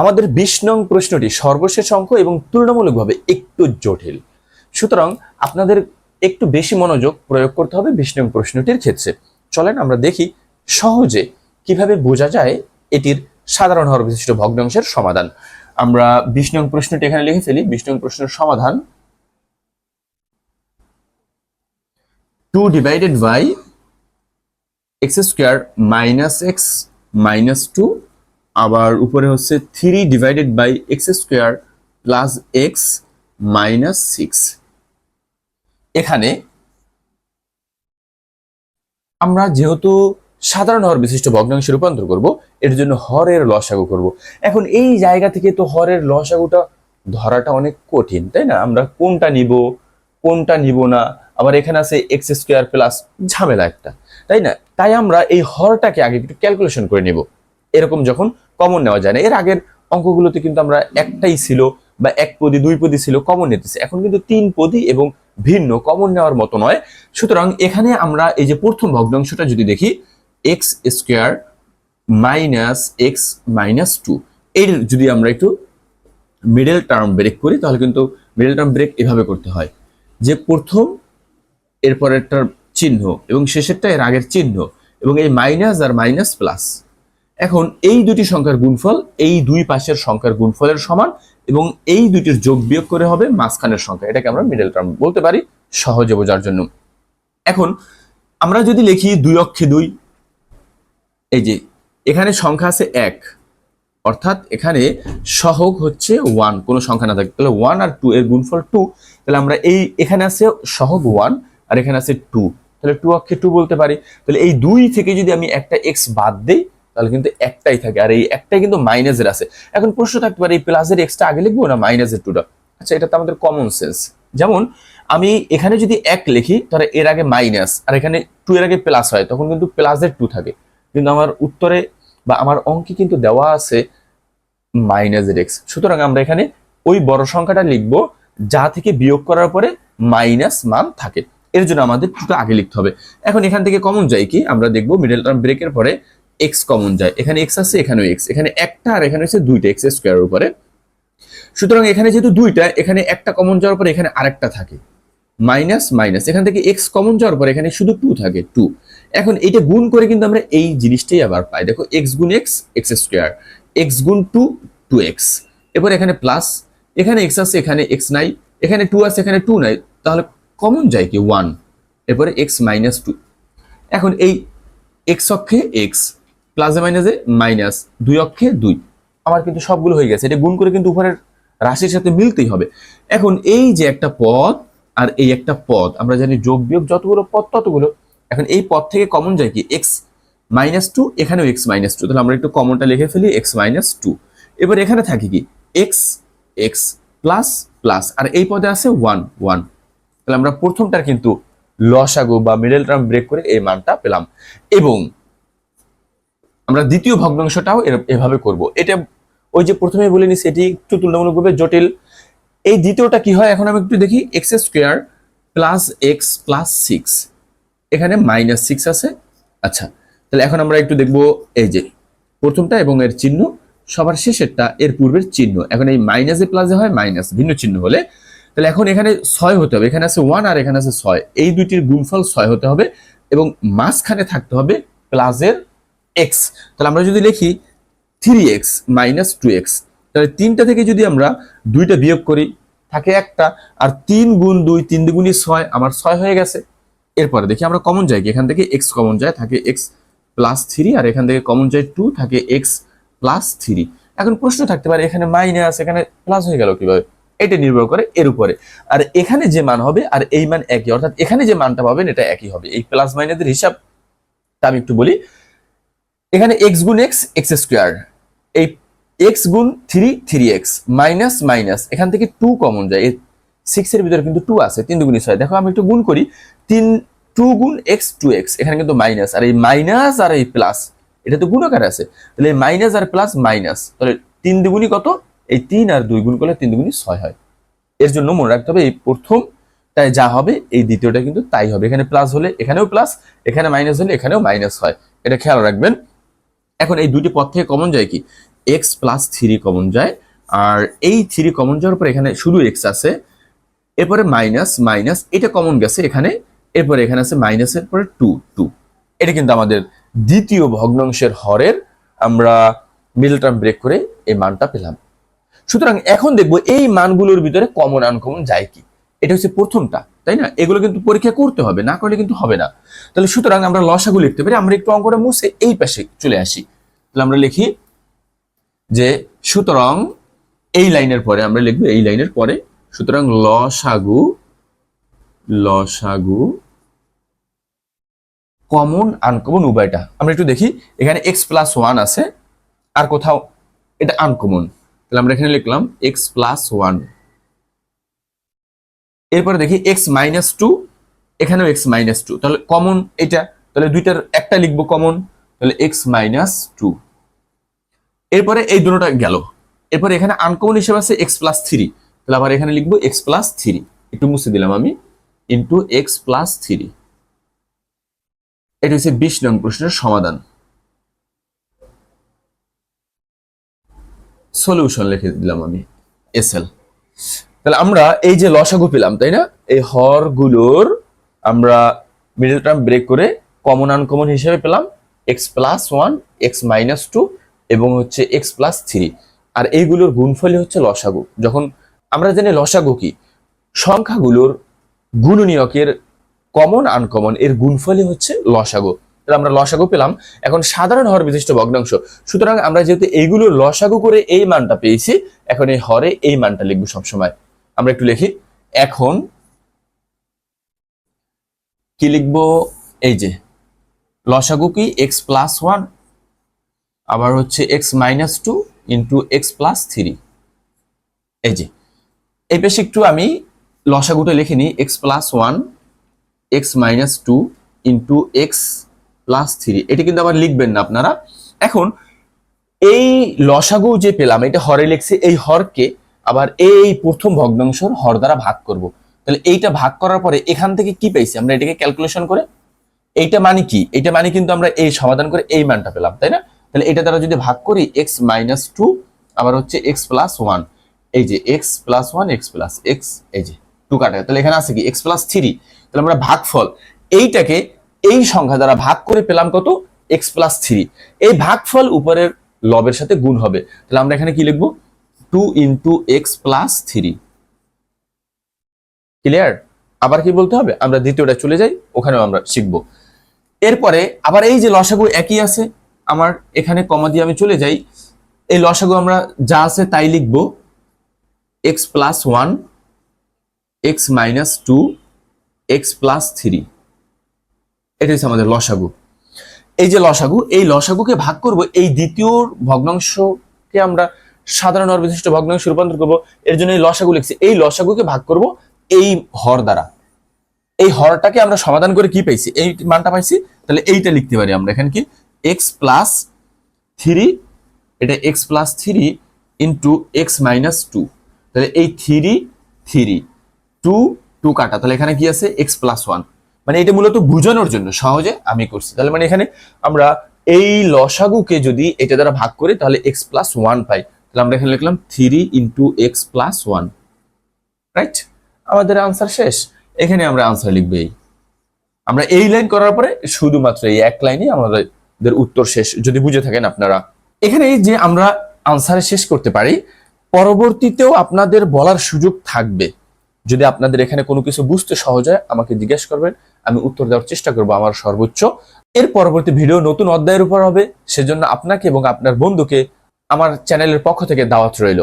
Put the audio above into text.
আমাদের বিশ নং প্রশ্নটি সর্বশেষ অঙ্ক এবং তুলনামূলকভাবে একটু জটিল। সুতরাং আপনাদের একটু বেশি মনোযোগ প্রয়োগ করতে হবে বিশ নং প্রশ্নটির ক্ষেত্রে। চলেন আমরা দেখি সহজে কীভাবে বোঝা যায় এটির সাধারণ হর বিশিষ্ট ভগ্নাংশের সমাধান। আমরা বিশ নং প্রশ্নটি এখানে লিখে ফেলি। বিশ নং প্রশ্নের সমাধান two divided by x square minus x minus two আবার উপরে হচ্ছে three divided by x square plus x minus six এখানে আমরা যেহেতু সাধারণ হর বিশিষ্ট ভগ্নাংশে রূপান্তর করব, এর জন্য হরের লসাগু করব। এখন এই জায়গা থেকে তো হরের লসাগুটা ধরাটা অনেক কঠিন, তাই না? আমরা কোনটা নিব কোনটা নিব না? আবার এখানে আছে এক্স স্কোয়ার প্লাস ঝামেলা একটা, তাই না? তাই আমরা এই হরটাকে আগে একটু ক্যালকুলেশন করে নেব। এরকম যখন কমন নেওয়া যায় না। এর আগের অঙ্কগুলোতে কিন্তু আমরা একটাই ছিল বা এক পদি দুই পদি ছিল কমন নিতেছি। এখন কিন্তু তিন পদি এবং ভিন্ন কমন নেওয়ার মতো নয়। সুতরাং এখানে আমরা এই যে প্রথম ভগ্নাংশটা যদি দেখি x square minus x minus two এর যদি আমরা একটু মিডল টার্ম ব্রেক করি, তাহলে কিন্তু মিডল টার্ম ব্রেক এভাবে করতে হয়। যে প্রথম, এরপরেরটার চিহ্ন এবং শেষেরটা এর আগের চিহ্ন এবং এই মাইনাস আর মাইনাস প্লাস এখন এই দুটি সংখ্যার গুণফল এই দুই পাশের সংখ্যার গুণফলের সমান এবং এই দুইটির যোগ বিয়োগ করে হবে মাঝখানের সংখ্যা। এটাকে আমরা মিডল টার্ম বলতে পারি, সহজে বোঝার জন্য। এখন আমরা যদি লিখি দুই অক্ষে দুই, এই যে এখানে সংখ্যা আছে এক, অর্থাৎ এখানে সহগ হচ্ছে ওয়ান কোনো সংখ্যা না থাকে তাহলে ওয়ান আর টু এর গুণফল টু তাহলে আমরা এই এখানে আছে সহগ ওয়ান আর এখানে আছে টু তাহলে টু অক্ষে টু বলতে পারি। তাহলে এই দুই থেকে যদি আমি একটা এক্স বাদ দিই তাহলে কিন্তু একটাই থাকে। আর এই একটাই কিন্তু মাইনাসের আছে। এখন প্রশ্ন থাকতে পারে, এই প্লাসের এক্সটা আগে লিখব না মাইনাসের টুটা আচ্ছা এটা তো আমাদের কমন সেন্স যেমন, আমি এখানে যদি এক লিখি, তাহলে এর আগে মাইনাস আর এখানে টু এর আগে প্লাস হয়, তখন কিন্তু প্লাসের টু থাকে। কিন্তু আমার উত্তরে বা আমার অঙ্কে কিন্তু দেওয়া আছে মাইনাসের এক্স সুতরাং আমরা এখানে ওই বড় সংখ্যাটা লিখব, যা থেকে বিয়োগ করার পরে মাইনাস মান থাকে। এর জন্য আমাদের টুটা আগে লিখতে হবে। এখন এখান থেকে কমন যায় কি? আমরা দেখব মিডল টার্ম ব্রেকের পরে এক্স কমন যায়। এখানে এক্স আছে, এখানেও এক্স এখানে একটা আর এখানে হচ্ছে দুইটা এক্স স্কোয়ার উপরে। সুতরাং এখানে যেহেতু দুইটা, এখানে একটা কমন যাওয়ার পরে এখানে আরেকটা থাকে। Minus minus. এখান থেকে এক্স কমন যাওয়ার পর এখানে শুধু টু থাকে টু এখন এটা গুণ করে কিন্তু আমরা এই জিনিসটাই আবার পাই। দেখো এক্স গুণ এক্স এক্স স্কোয়ার এক্স গুণ টু টু এক্স এবার এখানে প্লাস এখানে এক্স আছে, এখানে এক্স নাই। এখানে টু আছে, এখানে টু নাই। তাহলে কমন যায় কি? ওয়ান এরপরে এক্স মাইনাস টু এখন এই এক্স অক্ষে এক্স প্লাসে মাইনাসে মাইনাস দুই অক্ষে দুই। আমার কিন্তু সবগুলো হয়ে গেছে। এটা গুণ করে কিন্তু উপরের রাশির সাথে মিলতেই হবে। এখন এই যে একটা পদ আর এই একটা পদ, আমরা জানি যোগ বিয়োগ যতগুলো পদ ততগুলো। এখন এই পদ থেকে কমন যায় কি? এক্স মাইনাস টু এখানেও এক্স মাইনাস টু তাহলে আমরা একটু কমনটা লিখে ফেলি এক্স মাইনাস টু এবার এখানে থাকে কি? এক্স এক্স প্লাস প্লাস আর এই পদে আছে ওয়ান ওয়ান তাহলে আমরা প্রথমটার কিন্তু লসাগু বা মিডল টার্ম ব্রেক করে এই মানটা পেলাম। এবং আমরা দ্বিতীয় ভগ্নাংশটাও এভাবে করব। এটা ওই যে প্রথমে বলে নিছি, এটি একটু তুলনামূলকভাবে জটিল। এই দ্বিতীয়টা কি হয়? এখন আমি একটু দেখি। X square plus x plus six এখানে মাইনাস সিক্স আছে। আচ্ছা তাহলে এখন আমরা একটু দেখব এই যে প্রথমটা এবং এর চিহ্ন। সবার শেষেরটা, এর পূর্বের চিহ্ন। এখন এই মাইনাসে প্লাসে হয় মাইনাস ভিন্ন চিহ্ন হলে। তাহলে এখন এখানে ছয় হতে হবে। এখানে আছে ওয়ান আর এখানে আছে ছয়। এই দুইটির গুণফল ছয় হতে হবে এবং মাঝখানে থাকতে হবে প্লাসের এক্স তাহলে আমরা যদি লিখি three x minus two x তাহলে তিনটা থেকে যদি আমরা দুইটা বিয়োগ করি, থাকে একটা, আর তিন গুণ দুই, তিন দুগুণই ছয়, আমার ছয় হয়ে গেছে। এরপরে দেখি আমরা কমন যাই এখান থেকে এক্স কমন যায়, থাকে এক্স প্লাস থ্রি আর এখান থেকে কমন যায় টু থাকে এক্স প্লাস থ্রি এখন প্রশ্ন থাকতে পারে, এখানে মাইনাস এখানে প্লাস হয়ে গেল কীভাবে? এটা নির্ভর করে এর উপরে। আর এখানে যে মান হবে, আর এই মান একই, অর্থাৎ এখানে যে মানটা পাবেন, এটা একই হবে। এই প্লাস মাইনাসের হিসাব, তা আমি একটু বলি। এখানে এক্স গুণ এক্স এক্স স্কোয়ার এই এক্স গুণ three three x minus minus এখান থেকে টু কমন যায়। সিক্স এর ভিতরে কিন্তু টু আছে, তিন দুগুণি ছয়। দেখো আমি একটু গুণ করি। তিন টু গুণ এক্স টু এক্স এখানে কিন্তু মাইনাস আর এই মাইনাস আর এই প্লাস এটা তো গুণাকার আছে। তাহলে এই মাইনাস আর প্লাস মাইনাস তাহলে তিন দুগুণি কত? এই তিন আর দুই গুণ করলে তিন দুগুণি ছয় হয়। এর জন্য মনে রাখতে হবে এই প্রথম, তাই যা হবে, এই দ্বিতীয়টা কিন্তু তাই হবে। এখানে প্লাস হলে এখানেও প্লাস এখানে মাইনাস হলে এখানেও মাইনাস হয়। এটা খেয়াল রাখবেন। এখন এই দুটি পদ থেকে কমন যায় কি? এক্স প্লাস থ্রি কমন যায়। আর এই থ্রি কমন যাওয়ার পর এখানে শুধু এক্স আছে। এরপরে মাইনাস মাইনাস এটা কমন গেছে এখানে। এরপরে এখানে আছে মাইনাসের পরে টু টু এটা কিন্তু আমাদের দ্বিতীয় ভগ্নাংশের হরের আমরা মিডল টার্ম ব্রেক করে এই মানটা পেলাম। সুতরাং এখন দেখব এই মানগুলোর ভিতরে কমন আনকমন যায় কি? এটা হচ্ছে প্রথমটা। তাই না? এগুলো কিন্তু পরীক্ষা করতে হবে, না করলে কিন্তু হবে না। তাহলে সুতরাং আমরা লসাগু লিখতে পারি, আমরা একটু অঙ্কটা মুছে এই পাশে চলে আসি। তাহলে আমরা লিখি যে সুতরাং এই লাইনের পরে আমরা লিখব এই লাইনের পরে সুতরাং লসাগু লসাগু কমন আনকমন উভয়টা। আমরা একটু দেখি, এখানে এক্স প্লাস ওয়ান আছে, আর কোথাও এটা আনকমন। তাহলে আমরা এখানে লিখলাম এক্স প্লাস ওয়ান এরপরে দেখি এক্স মাইনাস টু এখানেও এক্স মাইনাস টু তাহলে কমন এটা, তাহলে দুইটার একটা লিখব কমন তাহলে এক্স মাইনাস টু এরপরে এই দুটোটা গেল। এরপরে এখানে আনকমন হিসেবে আছে এক্স প্লাস থ্রি তাহলে আবার এখানে লিখব এক্স প্লাস থ্রি একটু মুছে দিলাম আমি। ইন্টু এক্স প্লাস থ্রি এটা হচ্ছে বিশ নং প্রশ্নের সমাধান। সলিউশন লিখে দিলাম আমি এসএল তাহলে আমরা এই যে লসাগু পেলাম, তাই না? এই হরগুলোর আমরা মিডল টার্ম ব্রেক করে কমন আনকমন হিসেবে পেলাম x plus one x minus two এবং হচ্ছে এক্স প্লাস থ্রি আর এইগুলোর গুণফলই হচ্ছে লসাগু। যখন আমরা জানি লসাগু কি, সংখ্যাগুলোর গুণনীয়কের কমন আনকমন এর গুণফলই হচ্ছে লসাগু। তাহলে আমরা লসাগু পেলাম। এখন সাধারণ হর বিশিষ্ট ভগ্নাংশ। সুতরাং আমরা যেহেতু এইগুলো লসাগু করে এই মানটা পেয়েছি, এখন এই হরে এই মানটা লিখব সবসময়। আমরা একটু লিখি। এখন কি লিখব? এই যে, লসাগু কি? এক্স প্লাস ওয়ান আবার হচ্ছে x minus two into x plus three এই যে, এই পেশে একটু আমি লসাগুটা লিখে নিই x plus one x minus two into x plus three এটা কিন্তু আবার লিখবেন না আপনারা। এখন এই লসাগু যে পেলাম, এটা হরে লিখছে, এই হরকে আবার এই প্রথম ভগ্নাংশর হর দ্বারা ভাগ করব। তাহলে এইটা ভাগ করার পরে এখান থেকে কি পাইছি? আমরা এটাকে ক্যালকুলেশন করে, এইটা মানে কি? এইটা মানে কিন্তু আমরা এই সমাধান করে এই মানটা পেলাম, তাই না? তাহলে এটা দ্বারা যদি ভাগ করি এক্স মাইনাস টু আবার হচ্ছে এক্স প্লাস ওয়ান এই যে x plus one x plus x এই যে টু কাটা তাহলে এখানে আছে কি? এক্স প্লাস থ্রি তাহলে আমরা ভাগফল, এইটাকে এই সংখ্যা দ্বারা ভাগ করে পেলাম কত? এক্স প্লাস থ্রি এই ভাগফল উপরের লবের সাথে গুণ হবে। তাহলে আমরা এখানে কি লিখব? Two into x plus three. Clear আবার কি বলতে হবে? আমরা দ্বিতীয়টা চলে যাই, ওখানেও আমরা শিখব। এরপরে আবার এই যে লসাগু একই আছে, আমার এখানে কমা দিয়ে আমি চলে যাই। এই লসাগু আমরা যা আছে তাই লিখব। X plus one, x minus two, x plus three. এটা হচ্ছে আমাদের লসাগু। এই যে লসাগু, এই লসাগুকে ভাগ করব, এই দ্বিতীয় ভগ্নাংশকে আমরা সাধারণ হর বিশিষ্ট ভগ্নাংশে রূপান্তর করব। এর জন্য এই লসাগু লিখছি। এই লসাগুকে ভাগ করব এই হর দ্বারা। এই হরটাকে আমরা সমাধান করে কি পাইছি? এই মানটা পাইছি? তাহলে এইটা লিখতে পারি আমরা। এখানে কি? এক্স প্লাস থ্রি এটা x plus three into x minus two তাহলে এই থ্রি থ্রি টু টু কাটা। তাহলে এখানে কি আছে? এক্স প্লাস ওয়ান মানে এটা মূলত বোঝানোর জন্য সহজে আমি করছি। তাহলে মানে এখানে আমরা এই লসাগুকে যদি এটা দ্বারা ভাগ করি, তাহলে এক্স প্লাস ওয়ান পাই। আমরা এখানে লিখলাম three into x plus one right আমাদের আনসার শেষ। এখানে আমরা আনসার লিখব আমরা এই লাইন করার পরে শুধুমাত্র এই এক লাইনে আমাদের উত্তর শেষ। যদি বুঝে থাকেন আপনারা। এখানে যে আমরা আনসারে শেষ করতে পারি, পরবর্তীতেও আপনাদের বলার সুযোগ থাকবে। যদি আপনাদের এখানে কোনো কিছু বুঝতে সহজ হয়, আমাকে জিজ্ঞেস করবেন, আমি উত্তর দেওয়ার চেষ্টা করব আমার সর্বোচ্চ। এর পরবর্তী ভিডিও নতুন অধ্যায়ের উপর হবে। সেজন্য আপনাকে এবং আপনার বন্ধুকে আমার চ্যানেলের পক্ষ থেকে দাওয়াত রইল।